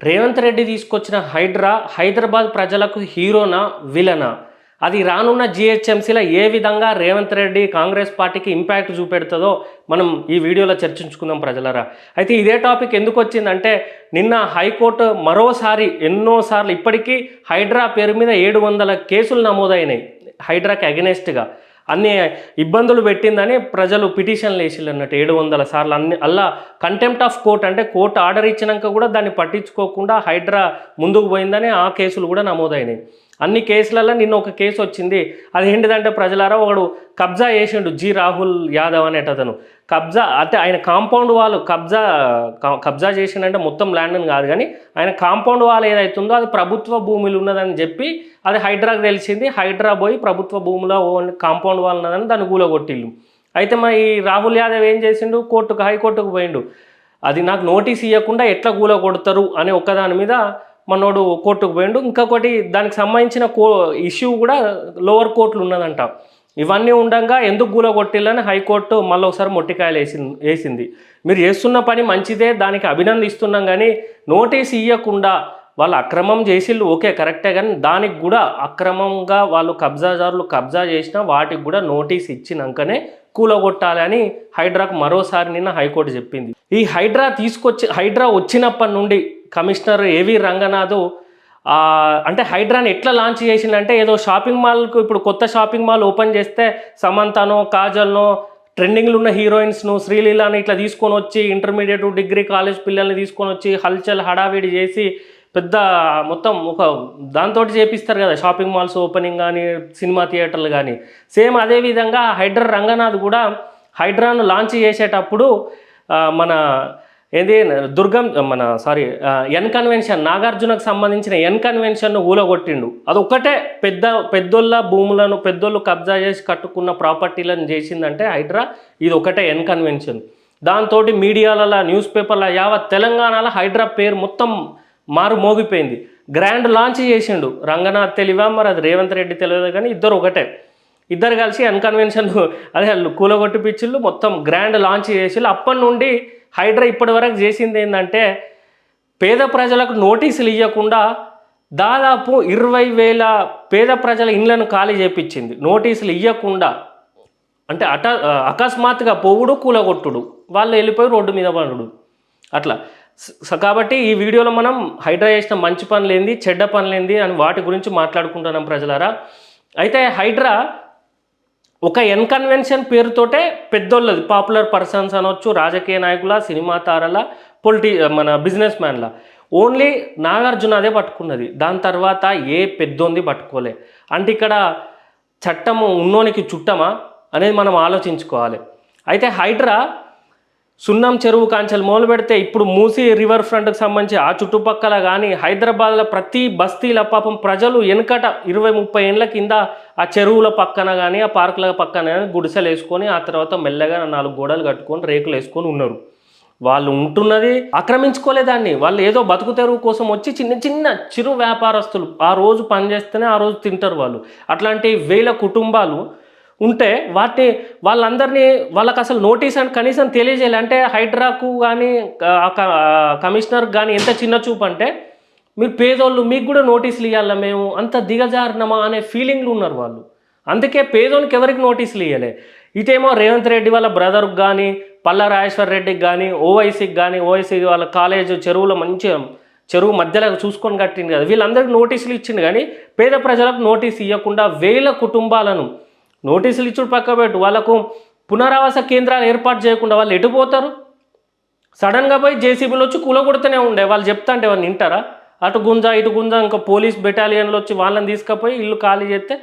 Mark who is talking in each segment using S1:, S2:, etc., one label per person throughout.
S1: రేవంత్ రెడ్డి తీసుకొచ్చిన హైడ్రా హైదరాబాద్ ప్రజలకు హీరోనా విలనా? అది రానున్న జిహెచ్ఎంసీలో ఏ విధంగా రేవంత్ రెడ్డి కాంగ్రెస్ పార్టీకి ఇంపాక్ట్ చూపెడుతుందో మనం ఈ వీడియోలో చర్చించుకుందాం ప్రజలరా. అయితే ఇదే టాపిక్ ఎందుకు వచ్చిందంటే నిన్న హైకోర్టు మరోసారి ఎన్నోసార్లు ఇప్పటికీ హైడ్రా పేరు మీద ఏడు వందల కేసులు నమోదైనాయి. హైడ్రాకి అగెనెస్ట్గా. అన్ని ఇబ్బందులు పెట్టిందని ప్రజలు పిటిషన్లు వేసిల్లు అన్నట్టు ఏడు వందల సార్లు. అన్ని అలా కంటెంప్ట్ ఆఫ్ కోర్ట్ అంటే కోర్టు ఆర్డర్ ఇచ్చినాక కూడా దాన్ని పట్టించుకోకుండా హైడ్రా ముందుకు పోయిందని ఆ కేసులు కూడా నమోదైనాయి. అన్ని కేసులలో నిన్న ఒక కేసు వచ్చింది. అది ఏంటిదంటే ప్రజలారా ఒకడు కబ్జా చేసిండు జి రాహుల్ యాదవ్ అనేటతను కబ్జా అంటే ఆయన కాంపౌండ్ వాళ్ళు కబ్జా కబ్జా చేసిండంటే మొత్తం ల్యాండ్ని కాదు కానీ ఆయన కాంపౌండ్ వాల్ ఏదైతుందో అది ప్రభుత్వ భూమిలో ఉన్నదని చెప్పి అది హైడ్రాకు తెలిసింది. హైడ్రా పోయి ప్రభుత్వ భూమిలో కాంపౌండ్ వాల్ ఉన్నదని దాన్ని కూలగొట్టిల్లు అయితే మరి ఈ రాహుల్ యాదవ్ ఏం చేసిండు? కోర్టుకు హైకోర్టుకు పోయిండు. అది నాకు నోటీస్ ఇవ్వకుండా ఎట్లా కూలగొడతారు అనే ఒక్కదాని మీద మనోడు కోర్టుకు పోయిండు. ఇంకొకటి దానికి సంబంధించిన కో ఇష్యూ కూడా లోవర్ కోర్టులు ఉన్నదంట. ఇవన్నీ ఉండగా ఎందుకు కూలగొట్టిల్లని హైకోర్టు మళ్ళీ ఒకసారి మొట్టికాయలు వేసి వేసింది. మీరు చేస్తున్న పని మంచిదే దానికి అభినందిస్తున్నాం కానీ నోటీస్ ఇవ్వకుండా వాళ్ళు అక్రమం చేసిళ్ళు ఓకే కరెక్టే కానీ దానికి కూడా అక్రమంగా వాళ్ళు కబ్జాదారులు కబ్జా చేసినా వాటికి కూడా నోటీస్ ఇచ్చినాకనే కూలగొట్టాలి అని హైడ్రాకు మరోసారి నిన్న హైకోర్టు చెప్పింది. ఈ హైడ్రా తీసుకొచ్చి హైడ్రా వచ్చినప్పటి నుండి కమిషనర్ ఏవి రంగనాథ్ అంటే హైడ్రాని ఎట్లా లాంచ్ చేసిందంటే ఏదో షాపింగ్ మాల్కు ఇప్పుడు కొత్త షాపింగ్ మాల్ ఓపెన్ చేస్తే సమంతనో కాజల్నో ట్రెండింగ్లో ఉన్న హీరోయిన్స్ను శ్రీలీలని ఇట్లా తీసుకొని వచ్చి ఇంటర్మీడియట్ డిగ్రీ కాలేజ్ పిల్లల్ని తీసుకొని వచ్చి హల్చల్ హడావిడి చేసి పెద్ద మొత్తం ఒక దాంతో చేపిస్తారు కదా షాపింగ్ మాల్స్ ఓపెనింగ్ కానీ సినిమా థియేటర్లు కానీ సేమ్ అదే విధంగా హైడ్రా రంగనాథ్ కూడా హైడ్రాను లాంచ్ చేసేటప్పుడు మన ఏది? దుర్గం మన సారీ ఎన్ కన్వెన్షన్ నాగార్జునకు సంబంధించిన ఎన్ కన్వెన్షన్ను ఊలగొట్టిండు. అది ఒకటే పెద్ద పెద్దోళ్ళ భూములను పెద్దోళ్ళు కబ్జా చేసి కట్టుకున్న ప్రాపర్టీలను చేసిందంటే హైడ్రా ఇది ఒకటే ఎన్ కన్వెన్షన్ దాంతో మీడియాలలో న్యూస్ పేపర్ల యావత్ తెలంగాణలో హైడ్రా పేరు మొత్తం మారు మోగిపోయింది. గ్రాండ్ లాంచ్ చేసిండు. రంగనాథ్ తెలివా? మరి అది రేవంత్ రెడ్డి తెలియదు కానీ ఇద్దరు ఒకటే. ఇద్దరు కలిసి అన్కన్వెన్షన్ అదే కూలగొట్టి పిచ్చిళ్ళు మొత్తం గ్రాండ్ లాంచ్ చేసిళ్ళు. అప్పటి నుండి హైడ్రా ఇప్పటివరకు చేసింది ఏంటంటే పేద ప్రజలకు నోటీసులు ఇవ్వకుండా దాదాపు ఇరవై వేల పేద ప్రజల ఇండ్లను ఖాళీ చేపించింది. నోటీసులు ఇవ్వకుండా అంటే అట అకస్మాత్తుగా పోవుడు కూలగొట్టుడు. వాళ్ళు వెళ్ళిపోయి రోడ్డు మీద పడుడు అట్లా. కాబట్టి ఈ వీడియోలో మనం హైడ్రా చేసిన మంచి పనులేంది చెడ్డ పనులేంది అని వాటి గురించి మాట్లాడుకుంటున్నాం ప్రజలారా. అయితే హైడ్రా ఒక ఎన్కన్వెన్షన్ పేరుతోటే పెద్దోళ్ళది. పాపులర్ పర్సన్స్ అనొచ్చు రాజకీయ నాయకుల సినిమా తారల పొలిటి మన బిజినెస్ మ్యాన్ల. ఓన్లీ నాగార్జున అదే పట్టుకున్నది. దాని తర్వాత ఏ పెద్దోంది పట్టుకోలే. అంటే ఇక్కడ చట్టము ఉన్నోనికి చుట్టమా అనేది మనం ఆలోచించుకోవాలి. అయితే హైడ్రా సున్నం చెరువు కాంచెలు మొదలు పెడితే ఇప్పుడు మూసి రివర్ ఫ్రంట్కి సంబంధించి ఆ చుట్టుపక్కల కానీ హైదరాబాద్లో ప్రతి బస్తీల పాపం ప్రజలు వెనకట ఇరవై ముప్పై ఏళ్ళ కింద ఆ చెరువుల పక్కన కానీ ఆ పార్కుల పక్కన కానీ గుడిసెలు వేసుకొని ఆ తర్వాత మెల్లగా నాలుగు గోడలు కట్టుకొని రేకులు వేసుకొని ఉన్నారు. వాళ్ళు ఉంటున్నది ఆక్రమించుకోలేదాన్ని వాళ్ళు ఏదో బతుకు తెరువు కోసం వచ్చి చిన్న చిన్న చిరు వ్యాపారస్తులు ఆ రోజు పని చేస్తేనే ఆ రోజు తింటారు వాళ్ళు. అట్లాంటి వేల కుటుంబాలు ఉంటే వాటిని వాళ్ళందరినీ వాళ్ళకి అసలు నోటీస్ అని కనీసం తెలియజేయాలి. అంటే హైడ్రాకు కానీ కమిషనర్ కానీ ఎంత చిన్న చూపు అంటే మీరు పేదోళ్ళు మీకు కూడా నోటీసులు ఇవ్వాలా మేము? అంత దిగజారినమా అనే ఫీలింగ్లు ఉన్నారు వాళ్ళు. అందుకే పేదోనికి ఎవరికి నోటీసులు ఇవ్వలే ఇటేమో రేవంత్ రెడ్డి వాళ్ళ బ్రదర్కి కానీ పల్ల రాజేశ్వర్ రెడ్డికి కానీ ఓవైసీకి కానీ ఓవైసీ వాళ్ళ కాలేజ్ చెరువులో మంచిగా చెరువు మధ్యలో చూసుకొని కట్టింది కదా. వీళ్ళందరికీ నోటీసులు ఇచ్చింది కానీ పేద ప్రజలకు నోటీస్ ఇవ్వకుండా వేల కుటుంబాలను నోటీసులు ఇచ్చుడు పక్కబెట్టు. వాళ్ళకు పునరావాస కేంద్రాలు ఏర్పాటు చేయకుండా వాళ్ళు ఎటు పోతారు? సడన్గా పోయి జేసీబీలు వచ్చి కూలగొడుతూనే ఉండే. వాళ్ళు చెప్తా అంటే వాళ్ళు వింటారా అటు గుంజా ఇటు గుంజా ఇంకా పోలీస్ బెటాలియన్లు వచ్చి వాళ్ళని తీసుకుపోయి ఇల్లు ఖాళీ చేస్తే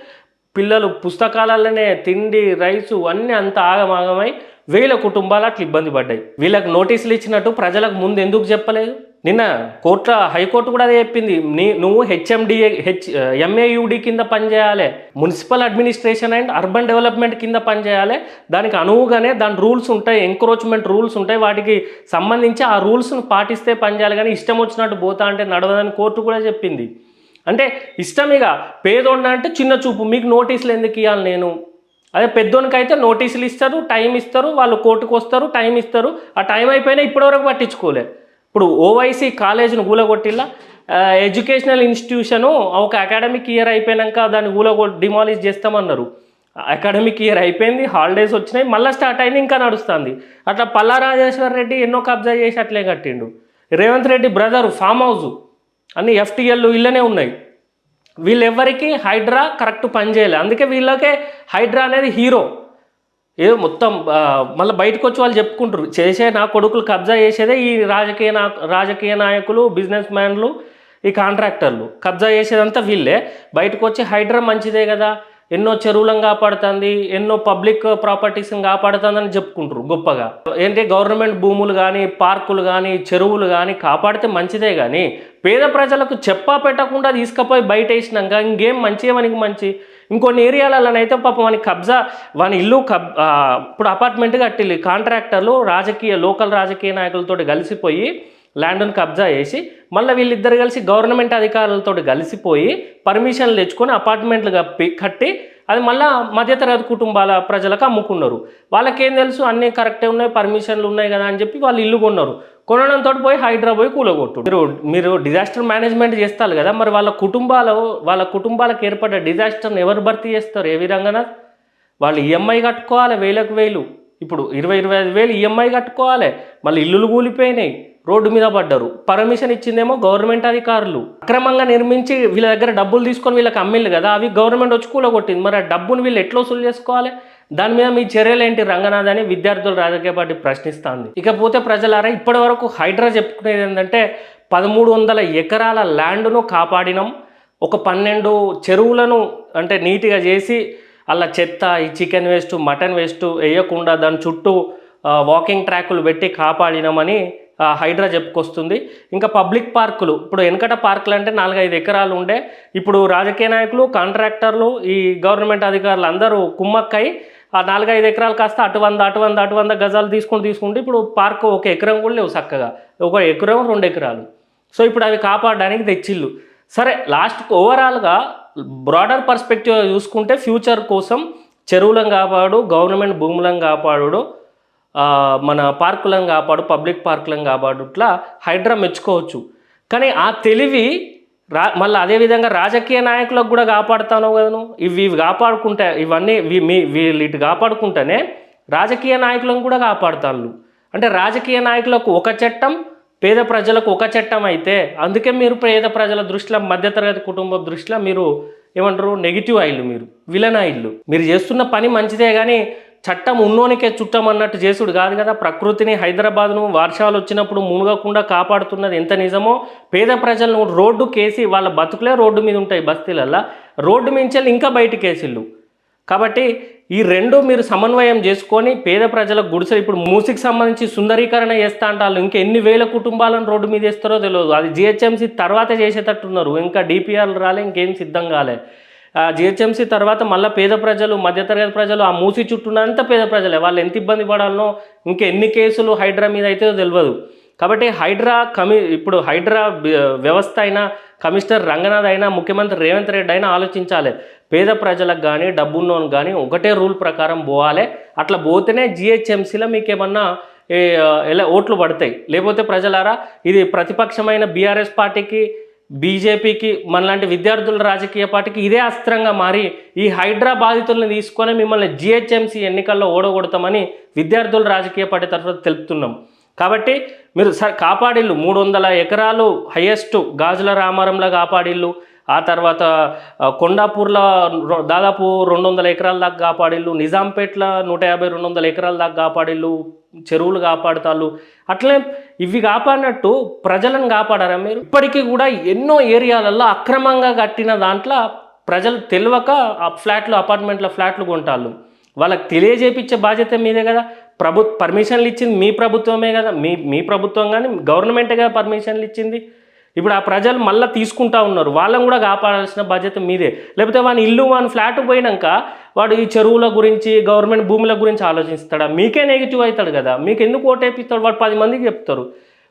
S1: పిల్లలు పుస్తకాలలోనే తిండి రైసు అన్నీ అంత ఆగమాగమై వేల కుటుంబాలు అట్లా ఇబ్బంది పడ్డాయి. వీళ్ళకి నోటీసులు ఇచ్చినట్టు ప్రజలకు ముందు ఎందుకు చెప్పలేదు? నిన్న కోర్టు హైకోర్టు కూడా అదే చెప్పింది. నీ నువ్వు హెచ్ఎండిఏ హెచ్ ఎంఏయుడి కింద పనిచేయాలి municipal administration and urban development కింద పనిచేయాలి దానికి అనువుగానే దాని రూల్స్ ఉంటాయి ఎంక్రోచ్మెంట్ రూల్స్ ఉంటాయి. వాటికి సంబంధించి ఆ రూల్స్ను పాటిస్తే పనిచేయాలి కానీ ఇష్టం వచ్చినట్టు పోతా అంటే నడవదని కోర్టు కూడా చెప్పింది. అంటే ఇష్టం ఇక పేదోడిన అంటే చిన్న చూపు మీకు నోటీసులు ఎందుకు ఇవ్వాలి నేను? అదే పెద్దోనికైతే నోటీసులు ఇస్తారు టైం ఇస్తారు వాళ్ళు కోర్టుకు వస్తారు టైం ఇస్తారు. ఆ టైం అయిపోయినా ఇప్పటివరకు పట్టించుకోలే. ఇప్పుడు ఓవైసీ కాలేజీని కూలగొట్టిల్లా ఎడ్యుకేషనల్ ఇన్స్టిట్యూషను ఒక అకాడమిక్ ఇయర్ అయిపోయాక దాన్ని కూలగొ డిమాలిష్ చేస్తామన్నారు. అకాడమిక్ ఇయర్ అయిపోయింది హాలిడేస్ వచ్చినాయి మళ్ళీ స్టార్ట్ అయింది ఇంకా నడుస్తుంది. అట్లా పల్లా రాజేశ్వర్ రెడ్డి ఎన్నో కబ్జా చేసి అట్లే కట్టిండు. Revanth Reddy brother farm house అన్ని ఎఫ్టీఎల్ ఇళ్ళనే ఉన్నాయి. వీళ్ళెవ్వరికీ హైడ్రా కరెక్ట్ పనిచేయలే అందుకే వీళ్ళకే హైడ్రా అనేది హీరో. ఏదో మొత్తం మళ్ళీ బయటకు వచ్చి వాళ్ళు చెప్పుకుంటారు. చేసే నా కొడుకులు కబ్జా చేసేదే ఈ రాజకీయ నా రాజకీయ నాయకులు బిజినెస్ మ్యాన్లు ఈ కాంట్రాక్టర్లు కబ్జా చేసేదంతా వీళ్ళే. బయటకు వచ్చి హైడ్రా మంచిదే కదా. ఎన్నో చెరువులను కాపాడుతుంది ఎన్నో పబ్లిక్ ప్రాపర్టీస్ని కాపాడుతుందని చెప్పుకుంటారు గొప్పగా. ఏంటి గవర్నమెంట్ భూములు కానీ పార్కులు కానీ చెరువులు కానీ కాపాడితే మంచిదే కానీ పేద ప్రజలకు చెప్పా పెట్టకుండా తీసుకుపోయి బయట వేసినాక ఇంకేం మంచి మనకి మంచి. ఇంకొన్ని ఏరియాలలోనైతే పాపం వాని కబ్జా వాని ఇల్లు కబ్ ఇప్పుడు అపార్ట్మెంట్ కట్టిల్లు. కాంట్రాక్టర్లు రాజకీయ లోకల్ రాజకీయ నాయకులతో కలిసిపోయి ల్యాండ్ను కబ్జా చేసి మళ్ళీ వీళ్ళిద్దరు కలిసి గవర్నమెంట్ అధికారులతో కలిసిపోయి పర్మిషన్లు తెచ్చుకొని అపార్ట్మెంట్లు కప్పి కట్టి అది మళ్ళీ మధ్యతరగతి కుటుంబాల ప్రజలకు అమ్ముకున్నారు. వాళ్ళకేం తెలుసు? అన్నీ కరెక్టే ఉన్నాయి పర్మిషన్లు ఉన్నాయి కదా అని చెప్పి వాళ్ళు ఇల్లు కొన్నారు. కొనడంతో పోయి హైదరాబాద్ పోయి కూలగొట్టు మీరు మీరు డిజాస్టర్ మేనేజ్మెంట్ చేస్తారు కదా మరి వాళ్ళ కుటుంబాలు వాళ్ళ కుటుంబాలకు ఏర్పడ్డ డిజాస్టర్ని ఎవరు భర్తీ చేస్తారు? ఏ విధంగా వాళ్ళు ఈఎంఐ కట్టుకోవాలి వేలకు వేలు. ఇప్పుడు ఇరవై ఇరవై ఐదు వేలు ఈఎంఐ కట్టుకోవాలి. మళ్ళీ ఇల్లులు కూలిపోయినాయి. రోడ్డు మీద పడ్డారు. పర్మిషన్ ఇచ్చిందేమో గవర్నమెంట్ అధికారులు. అక్రమంగా నిర్మించి వీళ్ళ దగ్గర డబ్బులు తీసుకొని వీళ్ళకి అమ్మిళ్ళు కదా అవి గవర్నమెంట్ వచ్చి కూలగొట్టింది మరి ఆ డబ్బును వీళ్ళు ఎట్లా వసూలు చేసుకోవాలి? దాని మీద మీ చర్యలు ఏంటి రంగనాథ్ అని విద్యార్థులు రాజకీయ పార్టీ ప్రశ్నిస్తుంది. ఇకపోతే ప్రజలారా ఇప్పటి వరకు హైడ్రా చెప్పుకునేది ఏంటంటే పదమూడు వందల ఎకరాల ల్యాండ్ను కాపాడినాం. ఒక పన్నెండు చెరువులను అంటే నీట్గా చేసి అలా చెత్త ఈ చికెన్ వేస్ట్ మటన్ వేస్ట్ వేయకుండా దాని చుట్టూ వాకింగ్ ట్రాకులు పెట్టి కాపాడినామని హైడ్రా చెప్పుకొస్తుంది ఇంకా పబ్లిక్ పార్కులు ఇప్పుడు వెనకట పార్కులు అంటే నాలుగైదు ఎకరాలు ఉండే. ఇప్పుడు రాజకీయ నాయకులు కాంట్రాక్టర్లు ఈ గవర్నమెంట్ అధికారులు అందరూ కుమ్మక్కై ఆ నాలుగైదు ఎకరాలు కాస్త అటు వంద అటు వంద అటు వంద గజాలు తీసుకుని తీసుకుంటే ఇప్పుడు పార్క్ ఒక ఎకరం కూడా లేవు చక్కగా. ఒక ఎకరం రెండు ఎకరాలు. సో ఇప్పుడు అవి కాపాడడానికి తెచ్చిళ్ళు. సరే లాస్ట్ ఓవరాల్గా బ్రాడర్ పర్స్పెక్టివ్ చూసుకుంటే ఫ్యూచర్ కోసం చెరువులను కాపాడు గవర్నమెంట్ భూములను కాపాడు మన పార్కులను కాపాడు పబ్లిక్ పార్కులను కాపాడు ఇట్లా హైడ్రా మెచ్చుకోవచ్చు. కానీ ఆ తెలివి రా మళ్ళీ అదేవిధంగా రాజకీయ నాయకులకు కూడా కాపాడుతాను కదను ఇవి ఇవి కాపాడుకుంటే ఇవన్నీ వీ- మీ వీళ్ళు ఇటు కాపాడుకుంటేనే రాజకీయ నాయకులను కూడా కాపాడుతాను అంటే రాజకీయ నాయకులకు ఒక చట్టం పేద ప్రజలకు ఒక చట్టం అయితే అందుకే మీరు పేద ప్రజల దృష్టిలో మధ్యతరగతి కుటుంబం దృష్టిలో మీరు ఏమంటారు నెగిటివ్ ఆయిల్ మీరు విలన్ ఆయిల్ మీరు చేస్తున్న పని మంచిదే కానీ చట్టం ఉన్నోనికే చుట్టం అన్నట్టు చేసుడు కాదు కదా. ప్రకృతిని హైదరాబాద్ను వర్షాలు వచ్చినప్పుడు మునగకుండా కాపాడుతున్నది ఎంత నిజమో పేద ప్రజలను రోడ్డు కేసి వాళ్ళ బతుకులే రోడ్డు మీద ఉంటాయి బస్తీలల్లా. రోడ్డు మించెల్లి ఇంకా బయటికి వేసిళ్ళు కాబట్టి ఈ రెండు మీరు సమన్వయం చేసుకొని పేద ప్రజలకు గుడిసె ఇప్పుడు మూసికి సంబంధించి సుందరీకరణ చేస్తా అంటారు ఇంకా ఎన్ని వేల కుటుంబాలను రోడ్డు మీద వేస్తారో తెలియదు అది జిహెచ్ఎంసీ తర్వాత చేసేటట్టున్నారు. ఇంకా డిపిఆర్లు రాలే ఇంకేం సిద్ధం కాలే. జిహెచ్ఎంసీ తర్వాత మళ్ళీ పేద ప్రజలు మధ్యతరగతి ప్రజలు ఆ మూసి చుట్టూనంత పేద ప్రజలే. వాళ్ళు ఎంత ఇబ్బంది పడాలనో ఇంకా ఎన్ని కేసులు హైడ్రా మీద అయితే తెలియదు కాబట్టి హైడ్రా కమి ఇప్పుడు హైడ్రా వ్యవస్థ అయినా కమిషనర్ రంగనాథ్ అయినా ముఖ్యమంత్రి రేవంత్ రెడ్డి అయినా ఆలోచించాలి. పేద ప్రజలకు కానీ డబ్బున్నోను కానీ ఒకటే రూల్ ప్రకారం పోవాలి. అట్లా పోతేనే జిహెచ్ఎంసీలో మీకు ఏమన్నా ఎలా ఓట్లు పడతాయి. లేకపోతే ప్రజలారా ఇది ప్రతిపక్షమైన బీఆర్ఎస్ పార్టీకి బీజేపీకి మనలాంటి విద్యార్థుల రాజకీయ పార్టీకి ఇదే అస్త్రంగా మారి ఈ హైడ్రా బాధితులను తీసుకొని మిమ్మల్ని జిహెచ్ఎంసీ ఎన్నికల్లో ఓడగొడతామని విద్యార్థుల రాజకీయ పార్టీ తరఫున తెలుపుతున్నాం. కాబట్టి మీరు సార్ కాపాడిల్లు. మూడు వందల ఎకరాలు హయ్యెస్ట్ గాజుల రామారంలో కాపాడిల్లు. ఆ తర్వాత కొండాపూర్లో దాదాపు రెండు వందల ఎకరాల దాకా కాపాడిల్లు. నిజాంపేట్ల నూట యాభై రెండు వందల ఎకరాల దాకా కాపాడిల్లు. చెరువులు కాపాడుతాళ్ళు అట్లే ఇవి కాపాడినట్టు ప్రజలను కాపాడారా మీరు? ఇప్పటికీ కూడా ఎన్నో ఏరియాలలో అక్రమంగా కట్టిన దాంట్లో ప్రజలు తెలియక ఆ ఫ్లాట్లు అపార్ట్మెంట్ల ఫ్లాట్లు కొంటాళ్ళు. వాళ్ళకి తెలియజేపించే బాధ్యత మీదే కదా. ప్రభు పర్మిషన్లు ఇచ్చింది మీ ప్రభుత్వమే కదా. మీ మీ ప్రభుత్వం కానీ గవర్నమెంట్గా పర్మిషన్లు ఇచ్చింది. ఇప్పుడు ఆ ప్రజలు మళ్ళీ తీసుకుంటా ఉన్నారు. వాళ్ళని కూడా కాపాడాల్సిన బాధ్యత మీదే. లేకపోతే వాని ఇల్లు వాని ఫ్లాట్ పోయినాక వాడు ఈ చెరువుల గురించి గవర్నమెంట్ భూముల గురించి ఆలోచిస్తాడా? మీకే నెగిటివ్ అవుతాడు కదా. మీకు ఎందుకు ఓటేపిస్తాడు వాడు పది మందికి చెప్తారు.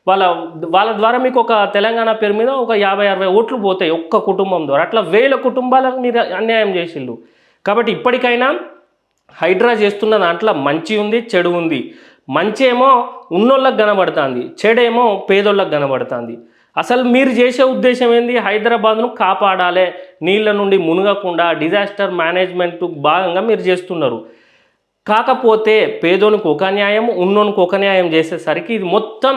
S1: వాళ్ళ వాళ్ళ ద్వారా మీకు ఒక తెలంగాణ పేరు మీద ఒక యాభై అరవై ఓట్లు పోతాయి ఒక్క కుటుంబం ద్వారా. అట్లా వేల కుటుంబాలకు మీరు అన్యాయం చేసిండు కాబట్టి ఇప్పటికైనా హైడ్రా చేస్తున్న దాంట్లో మంచి ఉంది చెడు ఉంది. మంచి ఏమో ఉన్నోళ్ళకి కనబడుతుంది చెడేమో పేదోళ్ళకి కనబడుతుంది. అసలు మీరు చేసే ఉద్దేశం ఏంది? హైదరాబాద్ను కాపాడాలి. నీళ్ళ నుండి మునగకుండా డిజాస్టర్ మేనేజ్మెంట్ భాగంగా మీరు చేస్తున్నారు. కాకపోతే పేదోనికి ఒక న్యాయం ఉన్నోనికి ఒక న్యాయం చేసేసరికి ఇది మొత్తం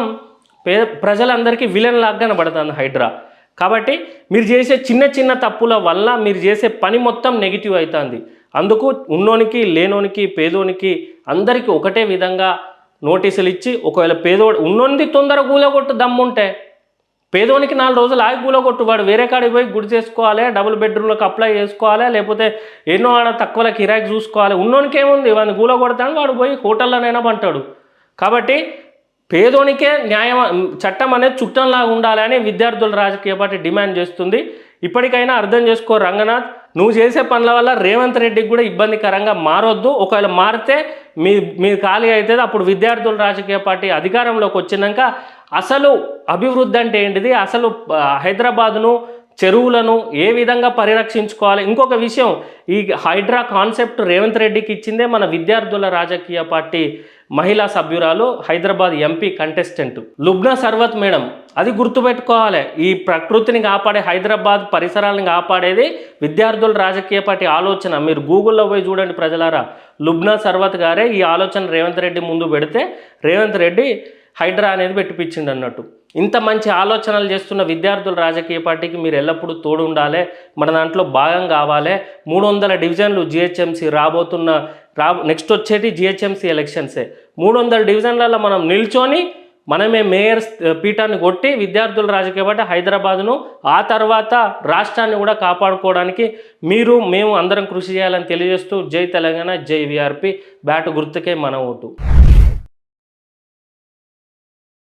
S1: పే ప్రజలందరికీ విలన్ లాగా కనబడుతుంది హైడ్రా. కాబట్టి మీరు చేసే చిన్న చిన్న తప్పుల వల్ల మీరు చేసే పని మొత్తం నెగిటివ్ అవుతుంది అందుకు ఉన్నోనికి లేనోనికి పేదోనికి అందరికీ ఒకటే విధంగా నోటీసులు ఇచ్చి ఒకవేళ పేదోడు ఉన్నోనిది తొందర కూలగొట్టు దమ్ముంటే పేదోనికి నాలుగు రోజులు ఆగి కూలగొట్టు వాడు వేరే కాడికి పోయి గుడి చేసుకోవాలి డబుల్ బెడ్రూమ్లకు అప్లై చేసుకోవాలి లేకపోతే ఎన్నో ఆడ తక్కువల కిరాయికి చూసుకోవాలి. ఉన్నోనికి ఏముంది? వాడిని కూల కొడతాడు వాడు పోయి హోటల్లోనైనా పంటాడు. కాబట్టి పేదోనికే న్యాయం చట్టం అనేది చుట్టంలాగా ఉండాలి అని విద్యార్థుల రాజకీయ పార్టీ డిమాండ్ చేస్తుంది. ఇప్పటికైనా అర్థం చేసుకో రంగనాథ్. నువ్వు చేసే పనుల వల్ల రేవంత్ రెడ్డికి కూడా ఇబ్బందికరంగా మారొద్దు. ఒకవేళ మారితే మీ మీ ఖాళీ అవుతుంది అప్పుడు విద్యార్థుల రాజకీయ పార్టీ అధికారంలోకి వచ్చినాక అసలు అభివృద్ధి అంటే ఏంటిది? అసలు హైదరాబాదును చెరువులను ఏ విధంగా పరిరక్షించుకోవాలి? ఇంకొక విషయం ఈ హైడ్రా కాన్సెప్ట్ రేవంత్ రెడ్డికి ఇచ్చిందే మన విద్యార్థుల రాజకీయ పార్టీ మహిళా సభ్యురాలు Hyderabad MP contestant. Lubna Sarwat madam అది గుర్తుపెట్టుకోవాలి. ఈ ప్రకృతిని కాపాడే హైదరాబాద్ పరిసరాలను కాపాడేది విద్యార్థుల రాజకీయ పార్టీ ఆలోచన. మీరు గూగుల్లో పోయి చూడండి ప్రజలారా. లుబ్నా సర్వత్ గారే ఈ ఆలోచన రేవంత్ రెడ్డి ముందు పెడితే రేవంత్ రెడ్డి హైడ్రా అనేది పెట్టిపించిండు అన్నట్టు. ఇంత మంచి ఆలోచనలు చేస్తున్న విద్యార్థుల రాజకీయ పార్టీకి మీరు ఎల్లప్పుడూ తోడు ఉండాలి మన దాంట్లో భాగం కావాలి. మూడు వందల డివిజన్లు జిహెచ్ఎంసీ రాబోతున్న రా నెక్స్ట్ వచ్చేటి జిహెచ్ఎంసీ ఎలక్షన్సే. మూడు వందల డివిజన్లలో మనం నిల్చొని మనమే మేయర్ పీఠాన్ని కొట్టి విద్యార్థుల రాజకీయ పార్టీ హైదరాబాద్ను ఆ తర్వాత రాష్ట్రాన్ని కూడా కాపాడుకోవడానికి మీరు మేము అందరం కృషి చేయాలని తెలియజేస్తూ జై తెలంగాణ జై విఆర్పి. బ్యాట్ గుర్తుకే మన ఓటు.